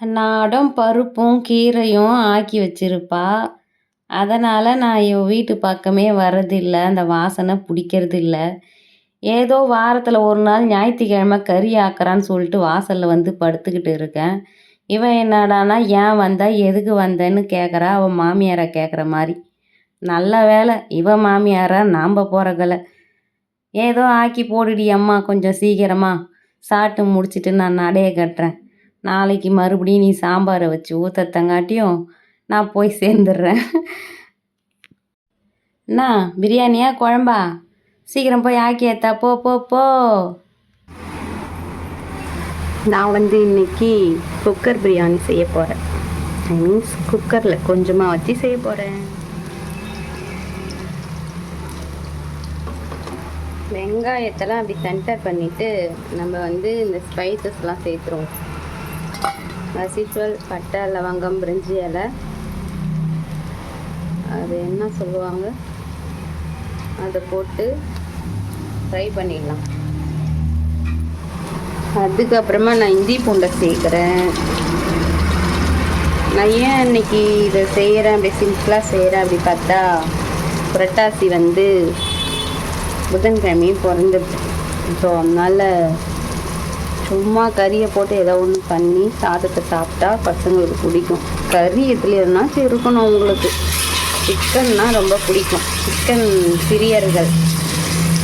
நாடும் பருப்பும் கீரையும் ஆக்கி வச்சிருப்பா. அதனால் நான் இவள் வீட்டு பக்கமே வர்றதில்லை. அந்த வாசனை பிடிக்கிறது இல்லை ஏதோ வாரத்தில் ஒரு நாள் ஞாயிற்றுக்கிழமை கறி ஆக்குறான்னு சொல்லிட்டு வாசலில் வந்து படுத்துக்கிட்டு இருக்கேன். இவன் என்னடானா ஏன் வந்த? எதுக்கு வந்தேன்னு கேட்குறா அவன் மாமியாரை? கேட்குற மாதிரி. நல்ல வேலை இவன் மாமியாரா? நாம் போகிறதில்ல ஏதோ ஆக்கி போடுடி அம்மா கொஞ்சம் சீக்கிரமாக சாப்பிட்டு முடிச்சிட்டு நான் நடைய கட்டுறேன். நாளைக்கு மறுபடியும் நீ சாம்பாரை வச்சு ஊற்றத்தங்காட்டியும் நான் போய் சேர்ந்துடுறேன். என்ன பிரியாணியா குழம்பா? சீக்கிரம் போய் ஆக்கி ஏத்தா போ போ போ. நான் வந்து இன்னைக்கு குக்கர் பிரியாணி செய்ய போகிறேன் ஐ மீன்ஸ் குக்கரில் கொஞ்சமாக வச்சு செய்ய போகிறேன் வெங்காயத்தெல்லாம் அப்படி சென்டர் பண்ணிவிட்டு நம்ம வந்து இந்த ஸ்பைசஸ்லாம் சேர்த்துருவோம். As பட்டை லவங்கம் பிரிஞ்சி இலை. அது என்ன சொல்லுவாங்க? அதை போட்டு ஃப்ரை பண்ணிடலாம். அதுக்கப்புறமா நான் இஞ்சி பூண்டை சேர்க்குறேன். நான் ஏன் இன்னைக்கு இதை செய்கிறேன் அப்படி சிம்பிளாக செய்கிறேன் அப்படி பார்த்தா புரட்டாசி வந்து புதன்கிழமையும் பிறந்துடுது ஸோ அதனால் சும்மா கறியை போட்டு ஏதோ ஒன்று பண்ணி சாதத்தை சாப்பிட்டா பசங்களுக்கு பிடிக்கும். கறி எதுல எதுனாச்சும் இருக்கணும் அவங்களுக்கு சிக்கன்னா ரொம்ப பிடிக்கும். சிக்கன் சிறியர்கள்.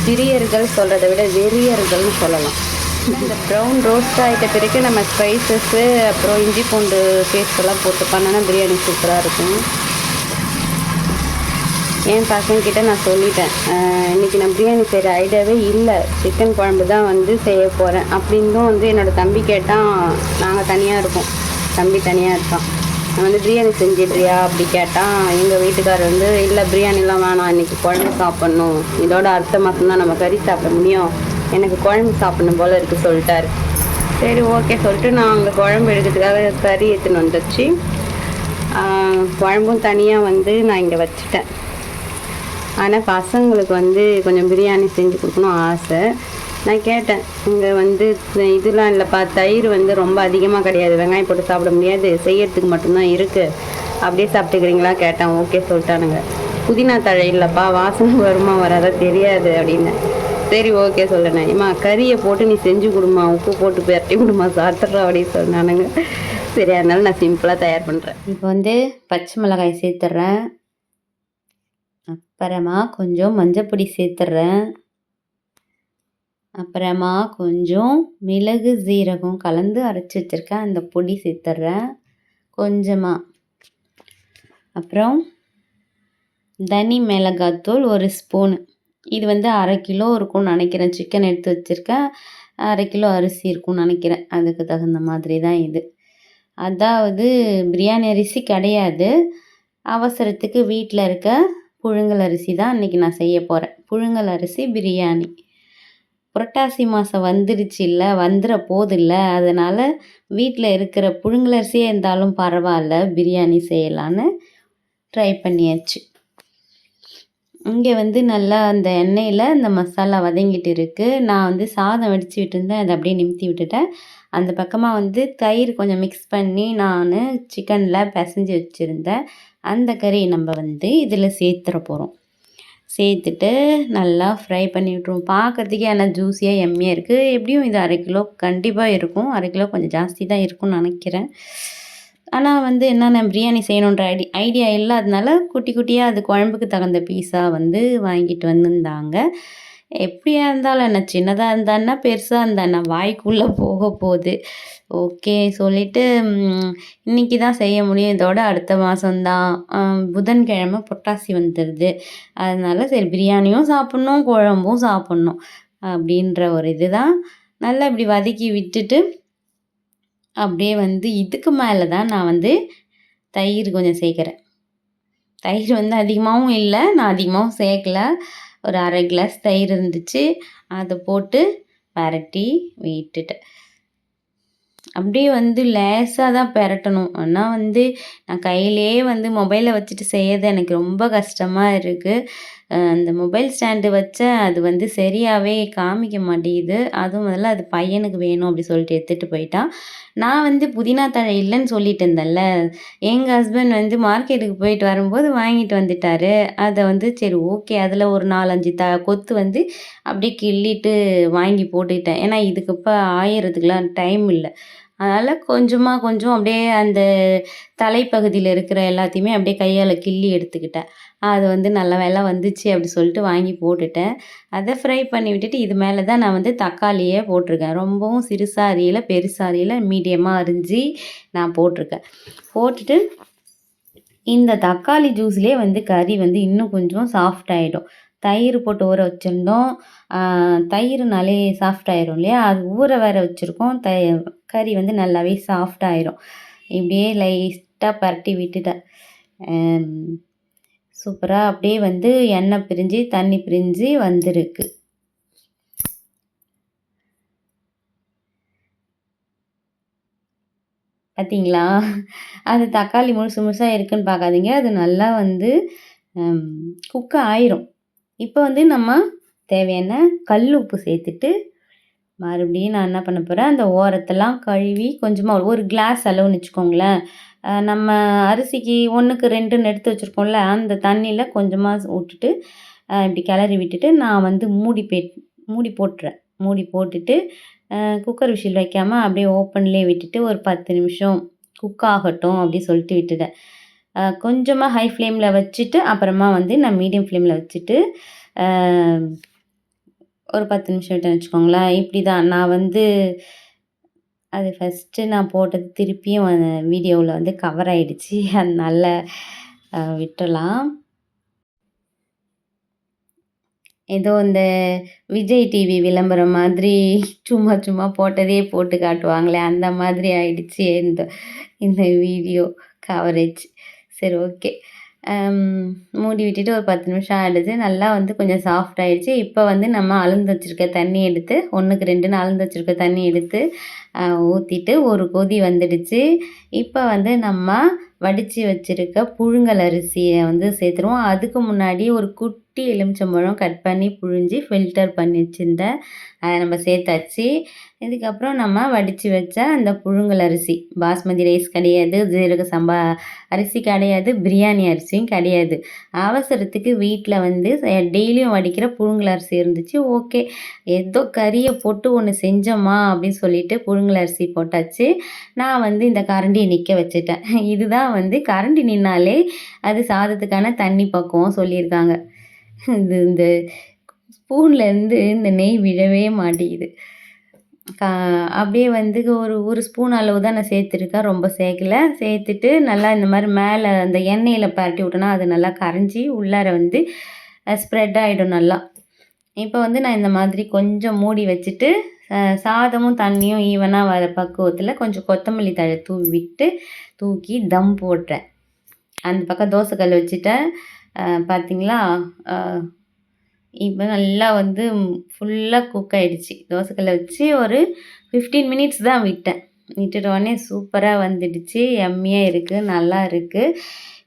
சிறியர்கள் சொல்கிறத விட வெறியர்கள்னு சொல்லலாம். இந்த ப்ரௌன் ரோஸ்ட் ஆகிட்ட பிறகு நம்ம ஸ்பைசஸ்ஸு அப்புறம் இஞ்சி பூண்டு பேஸ்டெல்லாம் போட்டு பண்ணோன்னா பிரியாணி சூப்பராக இருக்கும். என் பசங்கக்கிட்ட நான் சொல்லிட்டேன். இன்னைக்கு நான் பிரியாணி செய்கிற ஐடியாவே இல்லை. சிக்கன் குழம்பு தான் வந்து செய்ய போகிறேன் அப்படின்னும் வந்து என்னோடய தம்பி கேட்டால் நாங்கள் தனியாக இருக்கோம். தம்பி தனியாக இருக்கான். நான் வந்து பிரியாணி செஞ்சிட்றியா அப்படி கேட்டால் எங்கள் வீட்டுக்காரர் வந்து இல்லை பிரியாணிலாம் வேணாம். இன்றைக்கி குழம்பு சாப்பிட்ணும். இதோட அடுத்த மாதம் தான் நம்ம கறி சாப்பிட முடியும். எனக்கு குழம்பு சாப்பிடணும் போல் இருக்குது சொல்லிட்டாரு. சரி ஓகே சொல்லிட்டு நான் அங்கே குழம்பு எடுக்கிறதுக்காக கறி எடுத்துன்னு வந்துச்சு குழம்பும் தனியாக வந்து நான் இங்கே வச்சுட்டேன். ஆனால் பசங்களுக்கு வந்து கொஞ்சம் பிரியாணி செஞ்சு கொடுக்கணும் ஆசை. நான் கேட்டேன் இங்கே வந்து இதெல்லாம் இல்லைப்பா தயிர் வந்து ரொம்ப அதிகமாக கிடையாது. வெங்காயம் போட்டு சாப்பிட முடியாது. செய்யறதுக்கு மட்டும்தான் இருக்குது அப்படியே சாப்பிட்டுக்கிறீங்களா? கேட்டேன். ஓகே சொல்லிட்டானுங்க. புதினா தழை இல்லைப்பா வாசனை வருமா வராதா தெரியாது அப்படின்னு. சரி ஓகே சொல்லினேன். இம்மா கறியை போட்டு நீ செஞ்சு கொடுமா உப்பு போட்டு பெரட்டி கொடுமா சாப்பிட்றா அப்படின்னு சொன்னானுங்க. சரி அதனால நான் சிம்பிளாக தயார் பண்ணுறேன் இப்போ வந்து பச்சை மிளகாய் சேர்த்துட்றேன் அப்புறமா கொஞ்சம் மஞ்சப்பொடி சேர்த்துட்றேன் அப்புறமா கொஞ்சம் மிளகு சீரகம் கலந்து அரைச்சி வச்சுருக்கேன் அந்த பொடி சேர்த்துட்றேன் கொஞ்சமாக அப்புறம் தனி மிளகாத்தூள் ஒரு ஸ்பூனு. இது வந்து அரை கிலோ இருக்கும்னு நினைக்கிறேன். சிக்கன் எடுத்து வச்சுருக்கேன் அரை கிலோ அரிசி இருக்கும்னு நினைக்கிறேன். அதுக்கு தகுந்த மாதிரி தான் இது. அதாவது பிரியாணி அரிசி கிடையாது. அவசரத்துக்கு வீட்டில் இருக்க புழுங்கல் அரிசி தான் இன்றைக்கி நான் செய்ய போகிறேன் புழுங்கல் அரிசி பிரியாணி. புரட்டாசி மாதம் வந்துருச்சு இல்லை வந்துட போதில்ல. அதனால் வீட்டில் இருக்கிற புழுங்கல் அரிசியே இருந்தாலும் பரவாயில்ல பிரியாணி செய்யலான்னு ட்ரை பண்ணியாச்சு. இங்கே வந்து நல்லா அந்த எண்ணெயில் இந்த மசாலா வதங்கிட்டு இருக்குது நான் வந்து சாதம் வடித்து விட்டுருந்தேன். அதை அப்படியே நிமித்தி விட்டுட்டேன். அந்த பக்கமாக வந்து தயிர் கொஞ்சம் மிக்ஸ் பண்ணி நான் சிக்கனில் பிசைஞ்சு வச்சுருந்தேன். அந்த கறியை நம்ம வந்து இதில் சேர்த்துற போகிறோம். சேர்த்துட்டு நல்லா ஃப்ரை பண்ணி விட்ருவோம் பார்க்கறதுக்கே ஆனால் ஜூஸியாக எம்மியாக இருக்குது எப்படியும் இது அரை கிலோ கண்டிப்பாக இருக்கும். அரை கிலோ கொஞ்சம் ஜாஸ்தி தான் இருக்கும்னு நினைக்கிறேன். ஆனால் வந்து என்னென்ன பிரியாணி செய்யணுன்ற ஐடி ஐடியா இல்லாததுனால குட்டி குட்டியாக அது குழம்புக்கு தகுந்த பீஸாக வந்து வாங்கிட்டு வந்திருந்தாங்க. எப்படியா இருந்தாலும் என்ன சின்னதாக இருந்தான்னா பெருசாக இருந்தான்னா வாய்க்குள்ளே போக போகுது. ஓகே சொல்லிவிட்டு இன்றைக்கி தான் செய்ய முடியும். இதோட அடுத்த மாதம்தான் புதன்கிழமை பொட்டாசி வந்துடுது அதனால சரி பிரியாணியும் சாப்பிட்ணும் குழம்பும் சாப்பிட்ணும் அப்படின்ற ஒரு இதுதான். நல்லா இப்படி வதக்கி விட்டுட்டு அப்படியே வந்து இதுக்கு மேலே தான் நான் வந்து தயிர் கொஞ்சம் சேர்க்குறேன். தயிர் வந்து அதிகமாகவும் இல்லை நான் அதிகமாகவும் சேர்க்கல. ஒரு அரை கிளாஸ் தயிர் இருந்துச்சு. அதை போட்டு பரட்டி விட்டுட்டேன். அப்படியே வந்து லேசாக தான் பெரட்டணும். ஆனால் வந்து நான் கையிலேயே வந்து மொபைலை வச்சுட்டு செய்யறது எனக்கு ரொம்ப கஷ்டமாக இருக்குது அந்த மொபைல் ஸ்டாண்டு வச்ச அது வந்து சரியாகவே காமிக்க மாட்டேங்குது. அதுவும் முதல்ல அது பையனுக்கு வேணும் அப்படி சொல்லிட்டு எடுத்துகிட்டு போயிட்டான். நான் வந்து புதினா தழை இல்லைன்னு சொல்லிட்டு இருந்தேன்ல. எங்கள் ஹஸ்பண்ட் வந்து மார்க்கெட்டுக்கு போயிட்டு வரும்போது வாங்கிட்டு வந்துட்டார். அதை வந்து சரி ஓகே அதில் ஒரு நாலஞ்சு த கொத்து வந்து அப்படியே கிள்ளிட்டு வாங்கி போட்டுக்கிட்டேன். ஏன்னா இதுக்கு இப்போ ஆயிரத்துக்குலாம் டைம் இல்லை. அதனால் கொஞ்சமாக கொஞ்சம் அப்படியே அந்த தலைப்பகுதியில் இருக்கிற எல்லாத்தையுமே அப்படியே கையால் கிள்ளி எடுத்துக்கிட்டேன். அது வந்து நல்ல வேலை வந்துச்சு அப்படி சொல்லிட்டு வாங்கி போட்டுட்டேன். அதை ஃப்ரை பண்ணி விட்டுட்டு இது மேலே தான் நான் வந்து தக்காளியே போட்டிருக்கேன். ரொம்பவும் சிறுசாரியில் பெருசாரியில் மீடியமாக அரிஞ்சு நான் போட்டிருக்கேன். போட்டுட்டு இந்த தக்காளி ஜூஸ்லேயே வந்து கறி வந்து இன்னும் கொஞ்சம் சாஃப்ட் ஆகிடும் தயிர் போட்டு ஊற வச்சுருந்தோம். தயிர்னாலே சாஃப்ட் ஆயிரும் இல்லையா? அது ஊற வேற வச்சுருக்கோம். த கறி வந்து நல்லாவே சாஃப்ட் ஆயிரும். இப்படியே லைட்டாக பரட்டி விட்டுட்டேன். சூப்பராக அப்படியே வந்து எண்ணெய் பிரிஞ்சு தண்ணி பிரிஞ்சு வந்திருக்கு. பார்த்தீங்களா அது தக்காளி முழுசு முழுசாக இருக்குன்னு பார்க்காதீங்க. அது நல்லா வந்து குக் ஆயிரும். இப்போ வந்து நம்ம தேவையான கல் உப்பு சேர்த்துட்டு மறுபடியும் நான் என்ன பண்ண போகிறேன் அந்த ஓரத்தெல்லாம் கழுவி கொஞ்சமாக ஒரு கிளாஸ் அளவுன்னு வச்சுக்கோங்களேன். நம்ம அரிசிக்கு ஒன்றுக்கு ரெண்டுன்னு எடுத்து வச்சுருக்கோம்ல அந்த தண்ணியில் கொஞ்சமாக விட்டுட்டு இப்படி கிளறி விட்டுட்டு நான் வந்து மூடி பே மூடி போட்டுறேன். மூடி போட்டுட்டு குக்கர் விசில் வைக்காமல் அப்படியே ஓப்பன்லேயே விட்டுட்டு ஒரு பத்து நிமிஷம் குக் ஆகட்டும் அப்படி சொல்லிட்டு விட்டுட்டேன். கொஞ்சமாக ஹை ஃப்ளேமில் வச்சுட்டு அப்புறமா வந்து நான் மீடியம் ஃப்ளேமில் வச்சுட்டு ஒரு பத்து நிமிஷம் விட்டேன்னு வச்சுக்கோங்களேன். இப்படி தான் நான் வந்து அது ஃபஸ்ட்டு நான் போட்டது திருப்பியும் வீடியோவில் வந்து கவர் ஆகிடுச்சி அதனால் விட்டுடலாம் ஏதோ இந்த விஜய் டிவி விளம்பரம் மாதிரி சும்மா சும்மா போட்டதே போட்டு காட்டுவாங்களே. அந்த மாதிரி ஆயிடுச்சு இந்த இந்த வீடியோ கவரேஜ் சரி ஓகே மூடி விட்டுட்டு ஒரு பத்து நிமிஷம் ஆகிடுது நல்லா வந்து கொஞ்சம் சாஃப்ட் ஆகிடுச்சு இப்போ வந்து நம்ம அழுந்து வச்சுருக்க தண்ணி எடுத்து ஒன்றுக்கு ரெண்டுன்னு அளந்து வச்சுருக்க தண்ணி எடுத்து ஊற்றிட்டு ஒரு கொதி வந்துடுச்சு. இப்போ வந்து நம்ம வடித்து வச்சுருக்க புழுங்கல் அரிசியை வந்து சேர்த்துருவோம். அதுக்கு முன்னாடி ஒரு குட் குட்டி எலுமிச்சம்பழம் கட் பண்ணி புழிஞ்சு ஃபில்டர் பண்ணி வச்சுருந்தேன் அதை நம்ம சேர்த்தாச்சு. இதுக்கப்புறம் நம்ம வடித்து வச்ச அந்த புழுங்கல் அரிசி பாஸ்மதி ரைஸ் கிடையாது ஜீரக சம்பா அரிசி கிடையாது பிரியாணி அரிசியும் கிடையாது. அவசரத்துக்கு வீட்டில் வந்து டெய்லியும் வடிக்கிற புழுங்கல் அரிசி இருந்துச்சு ஓகே. ஏதோ கறியை போட்டு ஒன்று செஞ்சோமா அப்படின்னு சொல்லிட்டு புழுங்கல் அரிசி போட்டாச்சு. நான் வந்து இந்த கரண்டியை நிற்க வச்சுட்டேன். இதுதான் வந்து கரண்டி நின்னாலே அது சாதத்துக்கான தண்ணி பக்குவம் சொல்லியிருக்காங்க. இது இந்த ஸ்பூன்லேருந்து இந்த நெய் விழவே மாட்டேங்குது. கா அப்படியே வந்து ஒரு ஒரு ஸ்பூன் அளவு தான் நான் சேர்த்துருக்கேன். ரொம்ப சேர்க்கல. சேர்த்துட்டு நல்லா இந்த மாதிரி மேலே அந்த எண்ணெயில் பரட்டி விட்டோன்னா அது நல்லா கரைஞ்சி உள்ளார வந்து ஸ்ப்ரெட் ஆகிடும் நல்லா. இப்போ வந்து நான் இந்த மாதிரி கொஞ்சம் மூடி வச்சுட்டு சாதமும் தண்ணியும் ஈவனாக வர பக்குவத்தில் கொஞ்சம் கொத்தமல்லி தழை தூவி விட்டு தூக்கி தம் போட்டேன் அந்த பக்கம் தோசைக்கல் வச்சுட்டேன். பார்த்தீங்களா இப்போ நல்லா வந்து ஃபுல்லாக குக் ஆகிடுச்சி தோசைக்கல்லை வச்சு ஒரு ஃபிஃப்டீன் மினிட்ஸ் தான் விட்டேன். விட்டுட்ட உடனே சூப்பராக வந்துடுச்சு. எம்மியாக இருக்குது நல்லா இருக்குது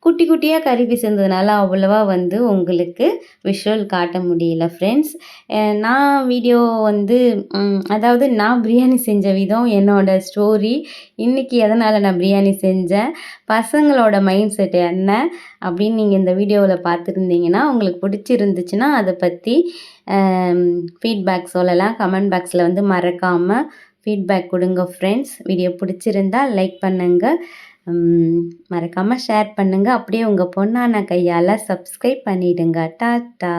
குட்டி குட்டியாக கறி பிசைந்ததுனால அவ்வளோவா வந்து உங்களுக்கு விஷுவல் காட்ட முடியல ஃப்ரெண்ட்ஸ் நான் வீடியோ வந்து அதாவது நான் பிரியாணி செஞ்ச விதம் என்னோடய ஸ்டோரி இன்றைக்கி எதனால் நான் பிரியாணி செஞ்சேன்? பசங்களோட மைண்ட் செட் என்ன? அப்படின்னு நீங்கள் இந்த வீடியோவில் பார்த்துருந்தீங்கன்னா உங்களுக்கு பிடிச்சிருந்துச்சுன்னா அதை பற்றி ஃபீட்பேக் சொல்லலாம். கமெண்ட் பாக்ஸில் வந்து மறக்காமல் ஃபீட்பேக் கொடுங்க ஃப்ரெண்ட்ஸ் வீடியோ பிடிச்சிருந்தா லைக் பண்ணுங்கள் மறக்காமல் ஷேர் பண்ணுங்கள் அப்படியே உங்கள் பொண்ணான கையால் சப்ஸ்கிரைப் பண்ணிவிடுங்க டாட்டா.